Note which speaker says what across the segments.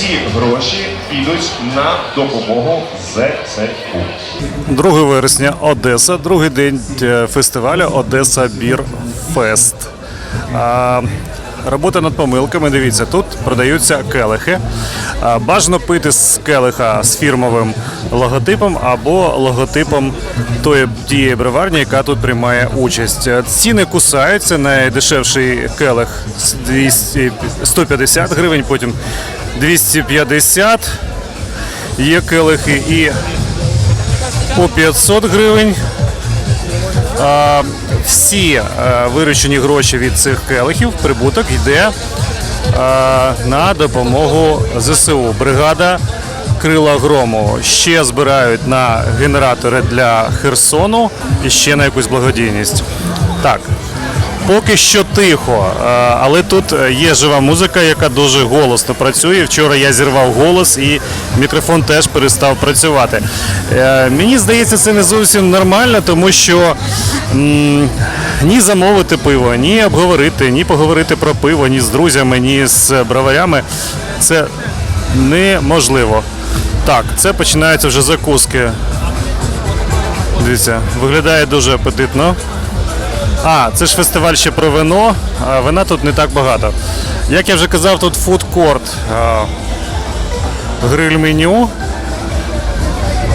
Speaker 1: всі гроші підуть на допомогу ЗСУ.
Speaker 2: 2 вересня Одеса, другий день е, фестивалю Одеса Бір Фест. Робота над помилками. Дивіться, тут продаються келихи. Бажано пити з келиха з фірмовим логотипом або логотипом тої тієї броварні, яка тут приймає участь. Ціни кусаються. Найдешевший келих 200 150 гривень, потім 250. Є келихи і по 500 гривень. А, всі е, виручені гроші від цих келихів, прибуток йде на допомогу ЗСУ. Бригада Крила Грому ще збирають на генератори для Херсону і ще на якусь благодійність. Так. Поки що тихо, е, але тут є жива музика, яка дуже голосно працює. Вчора я зірвав голос і мікрофон теж перестав працювати. Е, Мені здається, це не зовсім нормально, тому що ні замовити пиво, ні обговорити, ні поговорити про пиво, ні з друзями, ні з броварями це неможливо. Так, це починаються вже закуски. Дивіться, виглядає дуже апетитно. А, це ж фестиваль ще про вино, вина тут не так багато. Як я вже казав, тут фудкорт, гриль меню.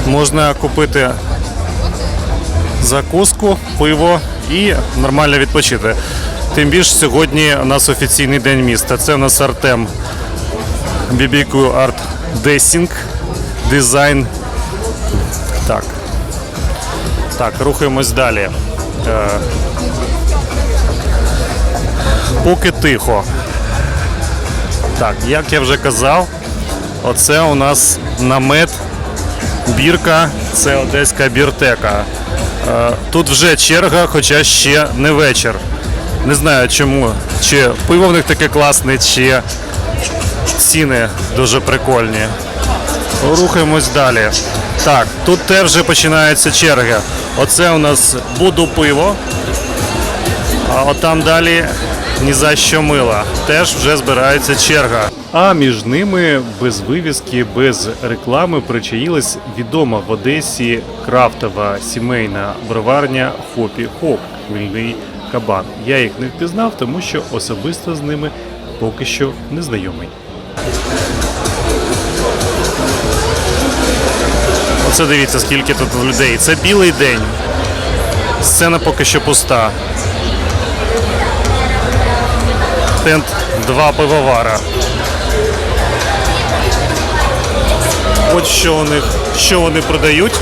Speaker 2: Можна купити закуску, пиво і нормально відпочити. Тим більше сьогодні у нас офіційний день міста. Це у нас Артем Бібіку Арт Десінг, дизайн. Так. Так, рухаємось далі. Е, поки тихо. Так, як я вже казав, оце у нас намет бірка, це одеська біртека. Е, Тут вже черга, хоча ще не вечір. Не знаю чому. Чи пиво в них таке класне, чи ціни дуже прикольні. Рухаємось далі. Так, тут теж вже починаються черги. Оце у нас буду пиво. А от там далі ні за що мила. Теж вже збирається черга. А між ними без вивіски, без реклами причаїлась відома в Одесі крафтова сімейна броварня Хопі Хоп Хмільний кабан. Я їх не впізнав, тому що особисто з ними поки що не знайомий. Оце дивіться, скільки тут людей. Це білий день. Сцена поки що пуста. Тент два пивовара. От що них, що вони продають.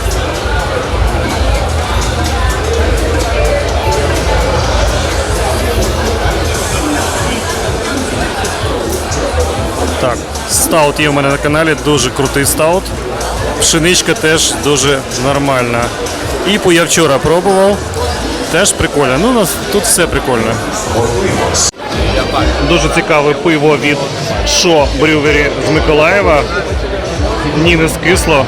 Speaker 2: Так, стаут є у мене на каналі, дуже крутий стаут. Пшеничка теж дуже нормальна. Іпу я вчора пробував. Теж прикольно. Ну, у нас тут все прикольно. Дуже цікаве пиво від Шо Брювері з Миколаєва. Ні, не скисло.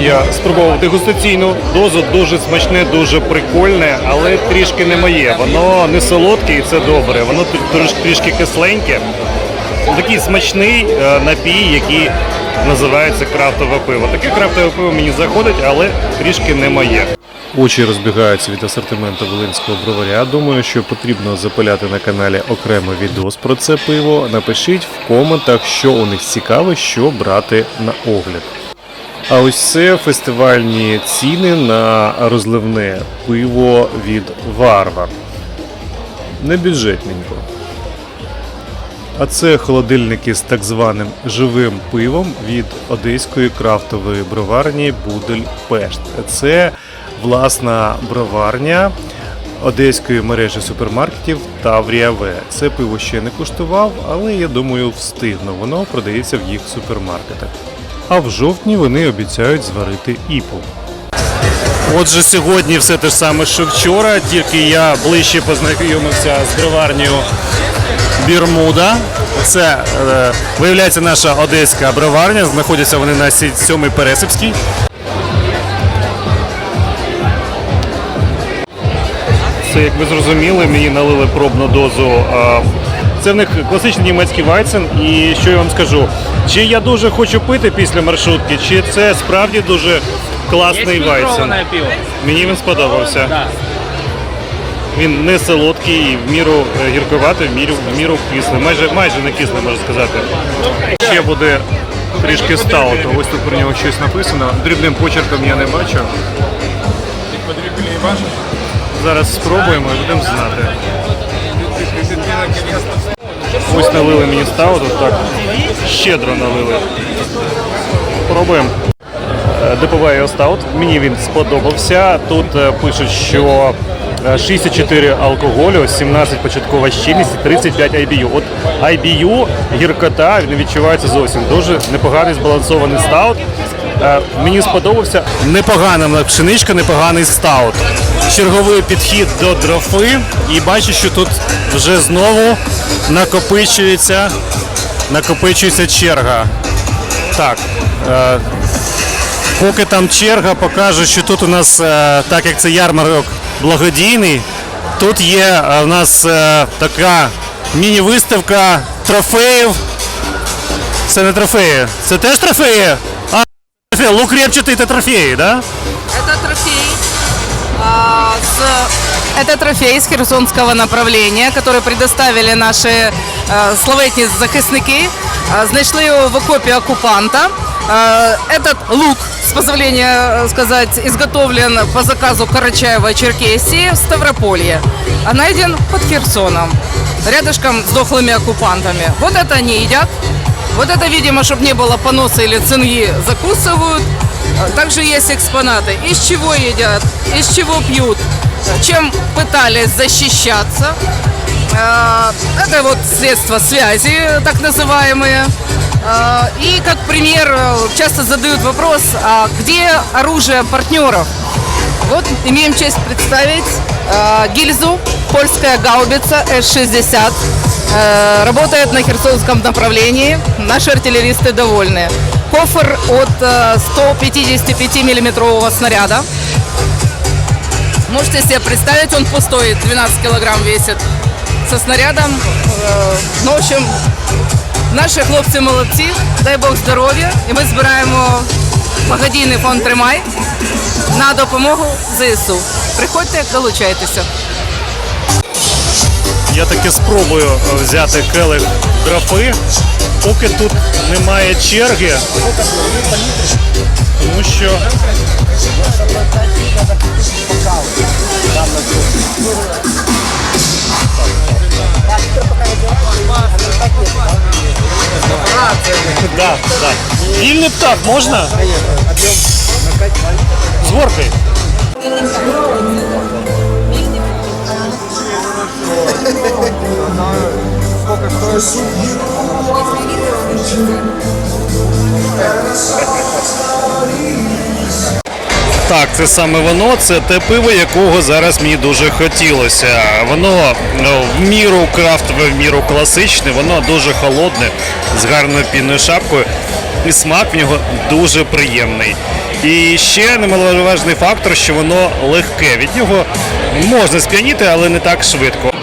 Speaker 2: Я спробував дегустаційну дозу, дуже смачне, дуже прикольне, але трішки не моє. Воно не солодке і це добре. Воно трішки кисленьке. Такий смачний е, напій, який називається крафтове пиво. Таке крафтове пиво мені заходить, але трішки не моє. Очі розбігаються від асортименту Волинського броваря. Думаю, що потрібно запиляти на каналі окремий відос про це пиво. Напишіть в коментах, що у них цікаве, що брати на огляд. А ось це фестивальні ціни на розливне пиво від Варвар. Не бюджетненько. А це холодильники з так званим живим пивом від одеської крафтової броварні Будель Пешт. Це власна броварня одеської мережі супермаркетів Таврія В. Це пиво ще не куштував, але я думаю, встигну. Воно продається в їх супермаркетах. А в жовтні вони обіцяють зварити іпу. Отже, сьогодні все те ж саме, що вчора, тільки я ближче познайомився з броварнею Бірмуда. Це е, виявляється наша одеська броварня. Знаходяться вони на 7 Пересипській. Це, як ви зрозуміли, мені налили пробну дозу е, Це в них класичний німецький вайцен. І що я вам скажу? Чи я дуже хочу пити після маршрутки, чи це справді дуже класний вайцен? Мені він сподобався. Він не солодкий, в міру е, гіркуватий, в міру, в міру кислий. Майже, майже не кислий, можна сказати. Ще буде трішки стауту. Ось тут про нього щось написано. Дрібним почерком я не бачу. Зараз спробуємо і будемо знати. Ось налили мені стауту, так щедро налили. Пробуємо. Е, Диповий остаут. Мені він сподобався. Тут е, пишуть, що 64 алкоголю, 17 початкова щільність і 35 IBU. От IBU, гіркота не відчувається зовсім. Дуже непоганий збалансований стаут. Е, Мені сподобався. Непогана пшеничка, непоганий стаут. Черговий підхід до дрофи. І бачу, що тут вже знову накопичується, накопичується черга. Так. е, Поки там черга покаже, що тут у нас, е, так як це ярмарок благодійний, тут є е, у нас е, така міні-виставка трофеїв. Це не трофеї, це теж трофеї? А, трофеї. лук репчатий це трофеї, да?
Speaker 3: Это трофей. а, с- Это трофей с херсонского направления, который предоставили наши э, славетні захисники. Э, Знайшли його в окопі оккупанта. Э, Этот лук, с позволения э, сказать, изготовлен по заказу Карачаева Черкесии в Ставрополье, а найден под Херсоном, рядышком с дохлыми оккупантами. Вот это они едят. Вот это, видимо, чтобы не было поноса или цинги, закусывают. А Также есть экспонаты. Из чего едят, из чего пьют, чем пытались защищаться. Э, Это вот средства связи, так называемые. Э, И как пример часто задают вопрос, а где оружие партнеров? Вот имеем честь представить э, гильзу, польская гаубица С-60. Э, работает на Херсонском направлении. Наши артиллеристы довольны. Кофр от э, 155 миллиметрового снаряда. Можете себе представить, он пустой, 12 килограмм весит. Со снарядом. Э, ну, в общем, наші хлопці молодці, дай Бог здоров'я. І ми збираємо благодійний фонд Тримай на допомогу ЗСУ. Приходьте, долучайтеся.
Speaker 2: Я таки спробую е, взяти келих драфи, поки тут немає черги. Тому що. Да, да. Вільний птах можна? З горкою. Так, це саме воно, це те пиво, якого зараз мені дуже хотілося. Воно ну, в міру крафтове, в міру класичне, воно дуже холодне, з гарною пінною шапкою. І смак в нього дуже приємний. І ще немаловажний фактор, що воно легке. Від нього можна сп'яніти, але не так швидко.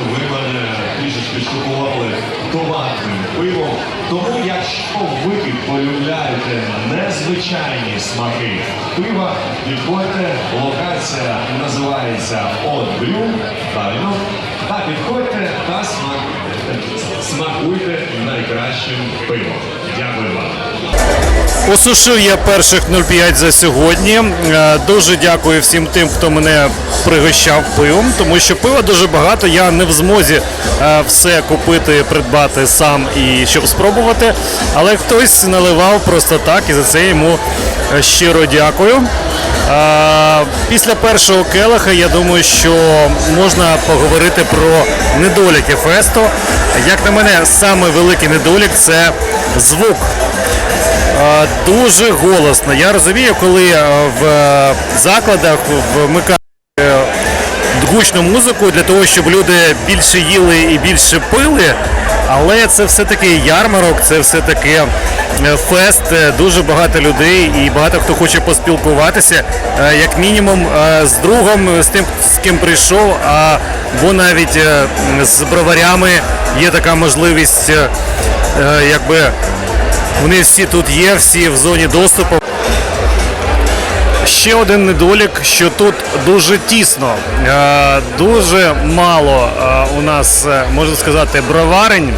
Speaker 1: Томатним пивом. Тому якщо ви полюбляєте незвичайні смаки пива, підходьте, локація називається От Брюм. Правильно? Та підходьте та смак... смакуйте найкращим пивом. Дякую вам.
Speaker 2: Осушив я перших 0,5 за сьогодні. Е, Дуже дякую всім тим, хто мене пригощав пивом, тому що пива дуже багато. Я не в змозі е, все купити, придбати сам і щоб спробувати. Але хтось наливав просто так, і за це йому е, щиро дякую. Після першого келиха я думаю, що можна поговорити про недоліки фесту. Як на мене, саме великий недолік це звук. Дуже голосно. Я розумію, коли в е, закладах вмикають гучну музику для того, щоб люди більше їли і більше пили. Але це все-таки ярмарок, це все-таки е, фест, е, дуже багато людей і багато хто хоче поспілкуватися, е, як мінімум з другом, з тим, з ким прийшов, або навіть з броварями є така можливість, якби вони всі тут є, всі в зоні доступу. Ще один недолік, що тут дуже тісно, Е, дуже мало е, у нас, е, можна сказати, броварень.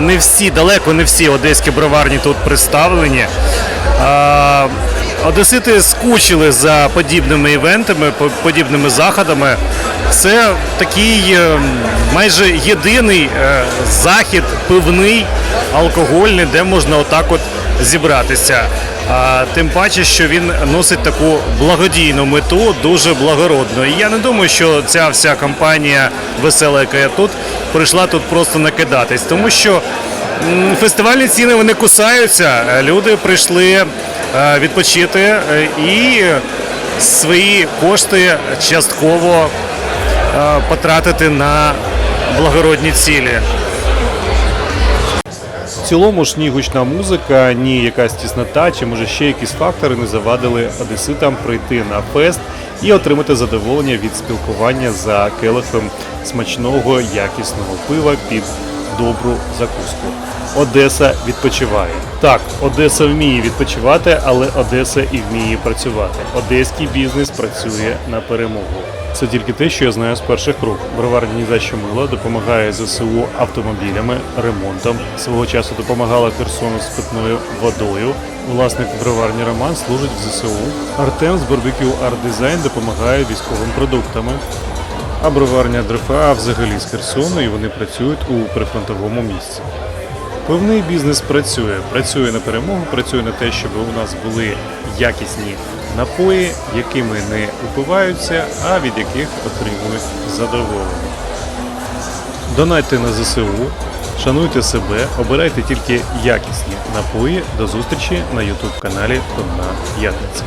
Speaker 2: Не всі, далеко не всі одеські броварні тут представлені. Одесити скучили за подібними івентами, подібними заходами. Це такий майже єдиний захід пивний, алкогольний, де можна отак от зібратися. А тим паче, що він носить таку благодійну мету, дуже благородну. І я не думаю, що ця вся компанія весела, яка є тут, прийшла тут просто накидатись, тому що фестивальні ціни вони кусаються. Люди прийшли е, відпочити е, і свої кошти частково е, потратити на благородні цілі. В цілому ж ні гучна музика, ні якась тіснота, чи може ще якісь фактори не завадили одеситам прийти на фест і отримати задоволення від спілкування за келихом смачного якісного пива під добру закуску. Одеса відпочиває. Так, Одеса вміє відпочивати, але Одеса і вміє працювати. Одеський бізнес працює на перемогу. Це тільки те, що я знаю з перших рук. Броварня ні за що мила допомагає ЗСУ автомобілями, ремонтом. Свого часу допомагала Херсону з питною водою. Власник броварні Роман служить в ЗСУ. Артем з барбекю Арт Дизайн допомагає військовим продуктами. А броварня ДРФА взагалі з Херсону і вони працюють у прифронтовому місці. Певний бізнес працює, працює на перемогу, працює на те, щоб у нас були якісні напої, якими не упиваються, а від яких отримують задоволення. Донайте на ЗСУ, шануйте себе, обирайте тільки якісні напої. До зустрічі на YouTube каналі Одна П'ятниця.